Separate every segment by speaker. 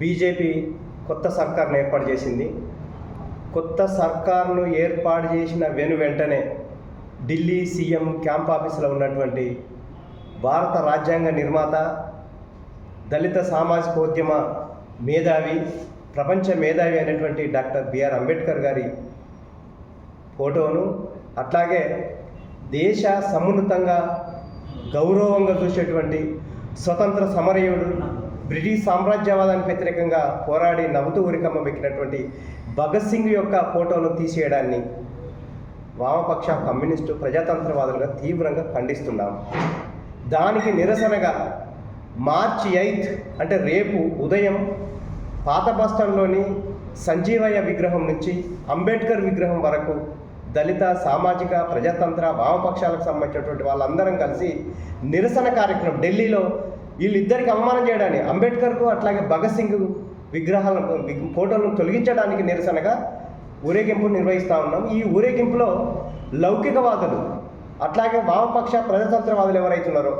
Speaker 1: BJP కొత్త సర్కార్ను ఏర్పాటు చేసింది. కొత్త సర్కార్ను ఏర్పాటు చేసిన వెను వెంటనే ఢిల్లీ సీఎం క్యాంప్ ఆఫీసులో ఉన్నటువంటి భారత రాజ్యాంగ నిర్మాత దళిత సామాజికోద్యమ మేధావి ప్రపంచ మేధావి అయినటువంటి డాక్టర్ బిఆర్ అంబేద్కర్ గారి ఫోటోను అట్లాగే దేశ సమున్నతంగా గౌరవంగా చూసేటువంటి స్వతంత్ర సమరయుడు బ్రిటిష్ సామ్రాజ్యవాదానికి వ్యతిరేకంగా పోరాడి నవ్వుతూ ఉరికమ్మ వెక్కినటువంటి భగత్ సింగ్ యొక్క ఫోటోను తీసేయడాన్ని వామపక్ష కమ్యూనిస్టు ప్రజాతంత్రవాదులుగా తీవ్రంగా ఖండిస్తున్నాం. దానికి నిరసనగా మార్చి ఎయిత్ అంటే రేపు ఉదయం పాత బస్టాండ్లోని సంజీవయ్య విగ్రహం నుంచి అంబేద్కర్ విగ్రహం వరకు దళిత సామాజిక ప్రజాతంత్ర వామపక్షాలకు సంబంధించినటువంటి వాళ్ళందరం కలిసి నిరసన కార్యక్రమం ఢిల్లీలో వీళ్ళిద్దరికి అవమానం చేయడానికి అంబేద్కర్కు అట్లాగే భగత్ సింగ్ విగ్రహాలను ఫోటోలను తొలగించడానికి నిరసనగా ఊరేగింపు నిర్వహిస్తూ ఉన్నాం. ఈ ఊరేగింపులో లౌకికవాదులు అట్లాగే వామపక్ష ప్రజాతంత్రవాదులు ఎవరైతున్నారో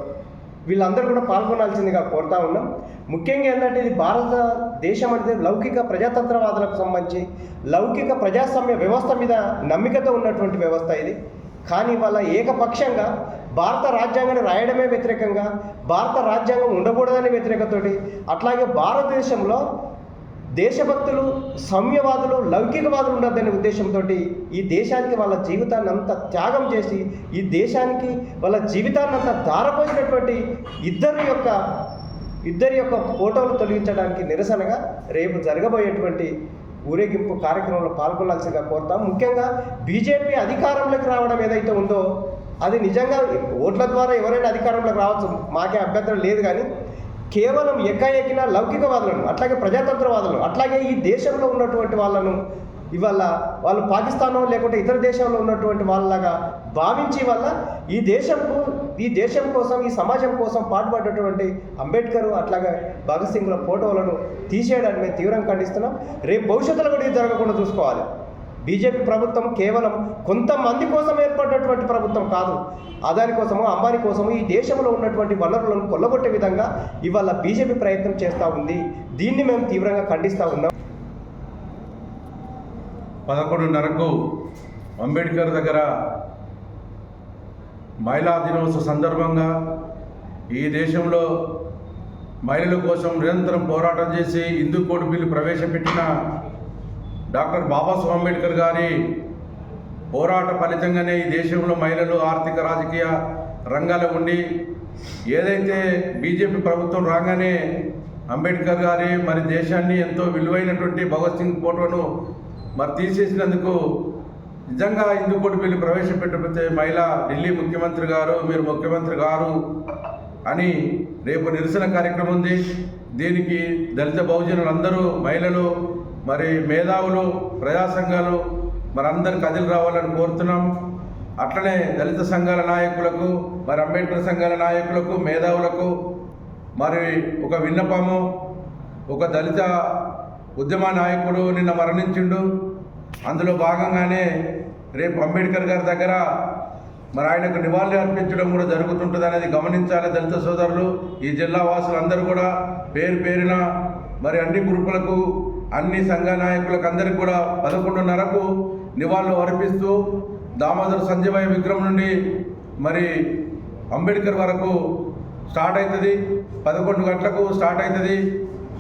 Speaker 1: వీళ్ళందరూ కూడా పాల్గొనాల్సిందిగా కోరుతా ఉన్నాం. ముఖ్యంగా ఏంటంటే ఇది భారతదేశం అంటే లౌకిక ప్రజాతంత్రవాదులకు సంబంధించి లౌకిక ప్రజాస్వామ్య వ్యవస్థ మీద నమ్మికతో ఉన్నటువంటి వ్యవస్థ ఇది. కానీ వాళ్ళ ఏకపక్షంగా భారత రాజ్యాంగాన్ని రాయడమే వ్యతిరేకంగా భారత రాజ్యాంగం ఉండకూడదనే వ్యతిరేకతోటి అట్లాగే భారతదేశంలో దేశభక్తులు సౌమ్యవాదులు లౌకికవాదులు ఉండద్దనే ఉద్దేశంతో ఈ దేశానికి వాళ్ళ జీవితాన్ని అంత త్యాగం చేసి ఈ దేశానికి వాళ్ళ జీవితాన్ని అంత ధారపోసినటువంటి ఇద్దరి యొక్క ఇద్దరి యొక్క ఫోటోలు తొలగించడానికి నిరసనగా రేపు జరగబోయేటువంటి ఊరేగింపు కార్యక్రమంలో పాల్గొనాల్సిందిగా కోరుతాం. ముఖ్యంగా బీజేపీ అధికారంలోకి రావడం ఏదైతే ఉందో అది నిజంగా ఓట్ల ద్వారా ఎవరైనా అధికారంలోకి రావచ్చు. మాకే అభ్యంతరం లేదు కానీ కేవలం ఎక్కిన లౌకికవాదులను అట్లాగే ప్రజాతంత్రవాదులను అట్లాగే ఈ దేశంలో ఉన్నటువంటి వాళ్ళను ఇవాళ వాళ్ళు పాకిస్తానో లేకుంటే ఇతర దేశంలో ఉన్నటువంటి వాళ్ళలాగా భావించి వల్ల ఈ దేశంకు ఈ దేశం కోసం ఈ సమాజం కోసం పాటుపడ్డటువంటి అంబేద్కర్ అట్లాగే భగత్ సింగ్ల ఫోటోలను తీసేయడాన్ని మేము తీవ్రంగా ఖండిస్తున్నాం. రేపు భవిష్యత్తులో కూడా ఇది జరగకుండా చూసుకోవాలి. బీజేపీ ప్రభుత్వం కేవలం కొంతమంది కోసం ఏర్పడినటువంటి ప్రభుత్వం కాదు. అదాని కోసము అంబానీ కోసము ఈ దేశంలో ఉన్నటువంటి వనరులను కొల్లగొట్టే విధంగా ఇవాళ బీజేపీ ప్రయత్నం చేస్తూ ఉంది. దీన్ని మేము తీవ్రంగా ఖండిస్తూ ఉన్నాం.
Speaker 2: పదకొండున్నరకు అంబేద్కర్ దగ్గర మహిళా దినోత్సవ సందర్భంగా ఈ దేశంలో మహిళల కోసం నిరంతరం పోరాటం చేసి హిందూ కోడ్ బిల్లు ప్రవేశపెట్టిన డాక్టర్ బాబాసాహెబ్ అంబేద్కర్ గారి పోరాట ఫలితంగానే ఈ దేశంలో మహిళలు ఆర్థిక రాజకీయ రంగాల్లో ఉండి ఏదైతే బీజేపీ ప్రభుత్వం రాగానే అంబేద్కర్ గారి మరి దేశాన్ని ఎంతో విలువైనటువంటి భగత్ సింగ్ ఫోటోను మరి తీసేసినందుకు నిజంగా ఇందుకోటి వెళ్ళి బిల్లు ప్రవేశపెట్టకపోతే మహిళ ఢిల్లీ ముఖ్యమంత్రి గారు మీరు ముఖ్యమంత్రి గారు అని రేపు నిరసన కార్యక్రమం ఉంది. దీనికి దళిత బహుజనులు అందరూ మహిళలు మరి మేధావులు ప్రజా సంఘాలు మరి అందరు కదిలి రావాలని కోరుతున్నాం. అట్లనే దళిత సంఘాల నాయకులకు మరి అంబేద్కర్ సంఘాల నాయకులకు మేధావులకు మరి ఒక విన్నపము. ఒక దళిత ఉద్యమ నాయకుడు నిన్న మరణించిండు. అందులో భాగంగానే రేపు అంబేద్కర్ గారి దగ్గర మరి ఆయనకు నివాళులు అర్పించడం కూడా జరుగుతుంటుంది అనేది గమనించాలి దళిత సోదరులు. ఈ జిల్లా వాసులందరూ కూడా పేరు పేరున మరి అన్ని గ్రూపులకు అన్ని సంఘ నాయకులకు అందరికి కూడా పదకొండున్నరకు నివాళులు అర్పిస్తూ దామోదర్ సంజయ్ విగ్రహం నుండి మరి అంబేద్కర్ వరకు స్టార్ట్ అవుతుంది. పదకొండు గంటలకు స్టార్ట్ అవుతుంది.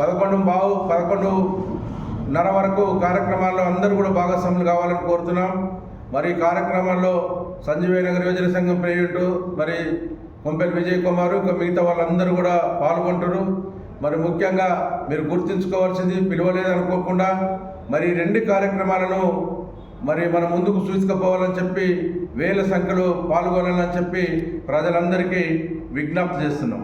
Speaker 2: పదకొండు బావు పదకొండున్నర వరకు కార్యక్రమాల్లో అందరూ కూడా భాగస్వాములు కావాలని కోరుతున్నాం. మరి కార్యక్రమాల్లో సంజీవయ నగర్ యువజన సంఘం ప్రెసిడెంట్ మరి కొంపెల్ విజయ్ కుమార్ ఇంకా మిగతా వాళ్ళందరూ కూడా పాల్గొంటారు మరి ముఖ్యంగా మీరు గుర్తుంచుకోవాల్సింది పిలవలేదు అనుకోకుండా మరి రెండు కార్యక్రమాలను మరి మన ముందుకు చూసుకుపోవాలని చెప్పి వేల సంఖ్యలో పాల్గొనాలని చెప్పి ప్రజలందరికీ విజ్ఞప్తి చేస్తున్నాం.